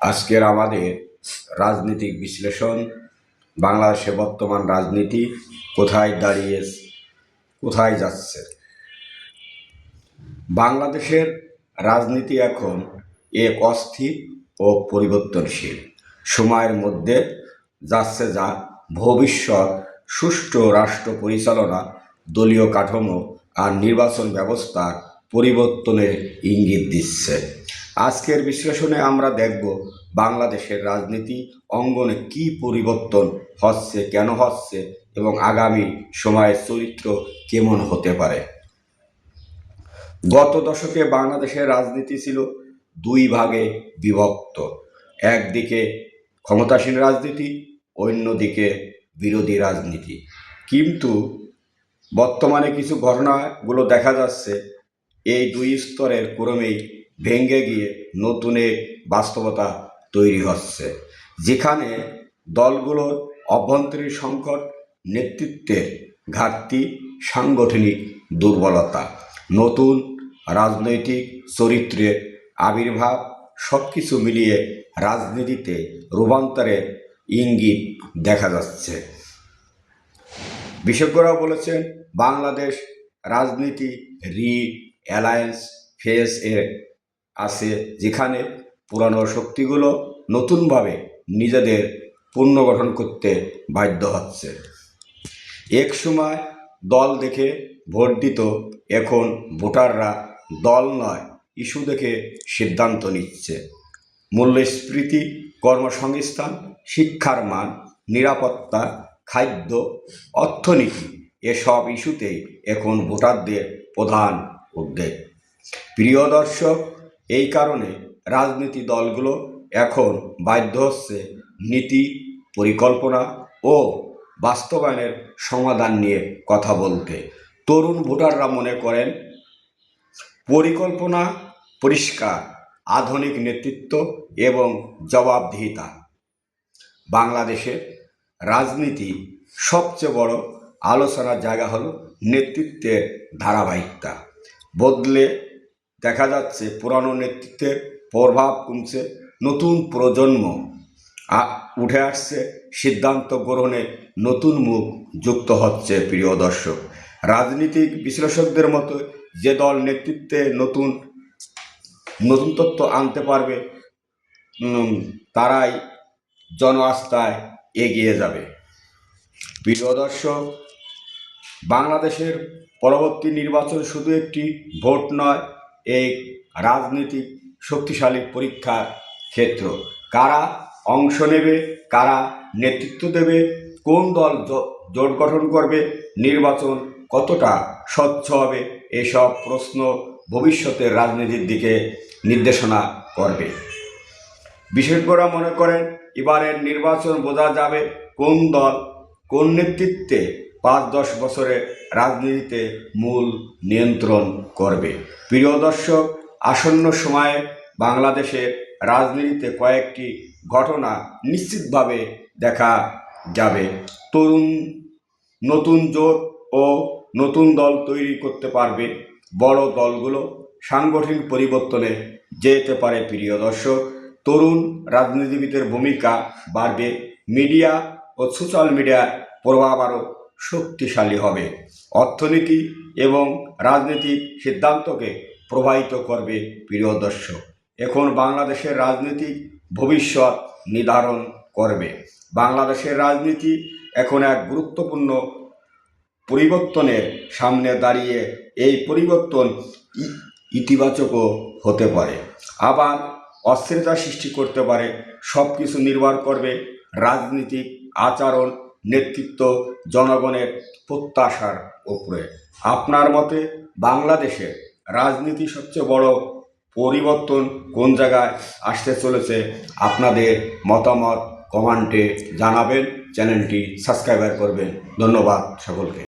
আজকের আমাদের রাজনৈতিক বিশ্লেষণ, বাংলাদেশে বর্তমান রাজনীতি কোথায় দাঁড়িয়ে, কোথায় যাচ্ছে? বাংলাদেশের রাজনীতি এখন এক অস্থির ও পরিবর্তনশীল। সময়ের মধ্যে যাচ্ছে যা ভবিষ্যৎ সুষ্ঠু রাষ্ট্র পরিচালনা, দলীয় কাঠামো আর নির্বাচন ব্যবস্থার পরিবর্তনের ইঙ্গিত দিচ্ছে। আজকের বিশ্লেষণে আমরা দেখব বাংলাদেশের রাজনীতি অঙ্গনে কি পরিবর্তন হচ্ছে, কেন হচ্ছে এবং আগামী সময়ের চরিত্র কেমন হতে পারে। গত দশকে বাংলাদেশের রাজনীতি ছিল দুই ভাগে বিভক্ত। একদিকে ক্ষমতাসীন রাজনীতি, অন্যদিকে বিরোধী রাজনীতি। কিন্তু বর্তমানে কিছু ঘটনাগুলো দেখা যাচ্ছে এই দুই স্তরের ক্রমেই ভেঙে গিয়ে নতুন এক বাস্তবতা তৈরি হচ্ছে, যেখানে দলগুলোর অভ্যন্তরীণ সংকট, নেতৃত্বের ঘাটতি, সাংগঠনিক দুর্বলতা, নতুন রাজনৈতিক চরিত্রের আবির্ভাব সব কিছু মিলিয়ে রাজনীতিতে রূপান্তরের ইঙ্গিত দেখা যাচ্ছে। বিশেষজ্ঞরা বলেছেন, বাংলাদেশ রাজনীতি রি অ্যালায়েন্স ফেস এ আছে, যেখানে পুরানো শক্তিগুলো নতুনভাবে নিজেদের পুনর্গঠন করতে বাধ্য হচ্ছে। এক সময় দল দেখে ভোট দিত, এখন ভোটাররা দল নয়, ইস্যু দেখে সিদ্ধান্ত নিচ্ছে। মূল্যস্ফীতি, কর্মসংস্থান, শিক্ষার মান, নিরাপত্তা, খাদ্য, অর্থনীতি, এসব ইস্যুতেই এখন ভোটারদের প্রধান উদ্বেগ প্রিয় দর্শক, এই কারণে রাজনীতি দলগুলো এখন বাধ্য হচ্ছে নীতি, পরিকল্পনা ও বাস্তবায়নের সমাধান নিয়ে কথা বলতে। তরুণ ভোটাররা মনে করেন, পরিকল্পনা পরিষ্কার, আধুনিক নেতৃত্ব এবং জবাবদিহিতা। বাংলাদেশের রাজনীতি সবচেয়ে বড় আলোচনার জায়গা হলো নেতৃত্বের ধারাবাহিকতা। বদলে দেখা যাচ্ছে পুরানো নেতৃত্বের প্রভাব কমছে। নতুন প্রজন্ম উঠে আসছে। সিদ্ধান্ত গ্রহণে নতুন মুখ যুক্ত হচ্ছে প্রিয় দর্শক। রাজনীতিক বিশ্লেষকদের মতো যে দল নেতৃত্বে নতুন নতুন তথ্য আনতে পারবে তারাই জন আস্থায় এগিয়ে যাবে। প্রিয় দর্শক বাংলাদেশের পরবর্তী নির্বাচন শুধু একটি ভোট নয়, এই রাজনৈতিক শক্তিশালী পরীক্ষার ক্ষেত্র। কারা অংশ নেবে, কারা নেতৃত্ব দেবে, কোন দল জোট গঠন করবে, নির্বাচন কতটা স্বচ্ছ হবে, এসব প্রশ্ন ভবিষ্যতের রাজনীতির দিকে নির্দেশনা করবে। বিশেষজ্ঞরা মনে করেন, এবারের নির্বাচন বোঝা যাবে কোন দল কোন নেতৃত্বে পাঁচ দশ বছরে রাজনীতিতে মূল নিয়ন্ত্রণ করবে। প্রিয় দর্শক, আসন্ন সময়ে বাংলাদেশের রাজনীতিতে কয়েকটি ঘটনা নিশ্চিতভাবে দেখা যাবে। তরুণ, নতুন জোট ও নতুন দল তৈরি করতে পারবে বড় দলগুলো সাংগঠনিক পরিবর্তনে যেতে পারে। প্রিয় দর্শক, তরুণ রাজনীতিবিদের ভূমিকা বাড়বে। মিডিয়া ও সোশ্যাল মিডিয়ার প্রভাব আরও শক্তিশালী হবে। অর্থনীতি এবং রাজনৈতিক সিদ্ধান্তকে প্রভাবিত করবে প্রিয় দর্শক। এখন বাংলাদেশের রাজনীতিক ভবিষ্যৎ নির্ধারণ করবে। বাংলাদেশের রাজনীতি এখন এক গুরুত্বপূর্ণ পরিবর্তনের সামনে দাঁড়িয়ে এই পরিবর্তন ইতিবাচকও হতে পারে। আবার অস্থিরতা সৃষ্টি করতে পারে। সব কিছু নির্ভর করবে রাজনীতিক আচরণ নেতৃত্ব জনগণের প্রত্যাশার ওপরে আপনার মতে বাংলাদেশের রাজনীতি সবচেয়ে বড় পরিবর্তন কোন জায়গায় আসতে চলেছে? আপনাদের মতামত কমেন্টে জানাবেন, চ্যানেলটি সাবস্ক্রাইবার করবেন। ধন্যবাদ সকলকে।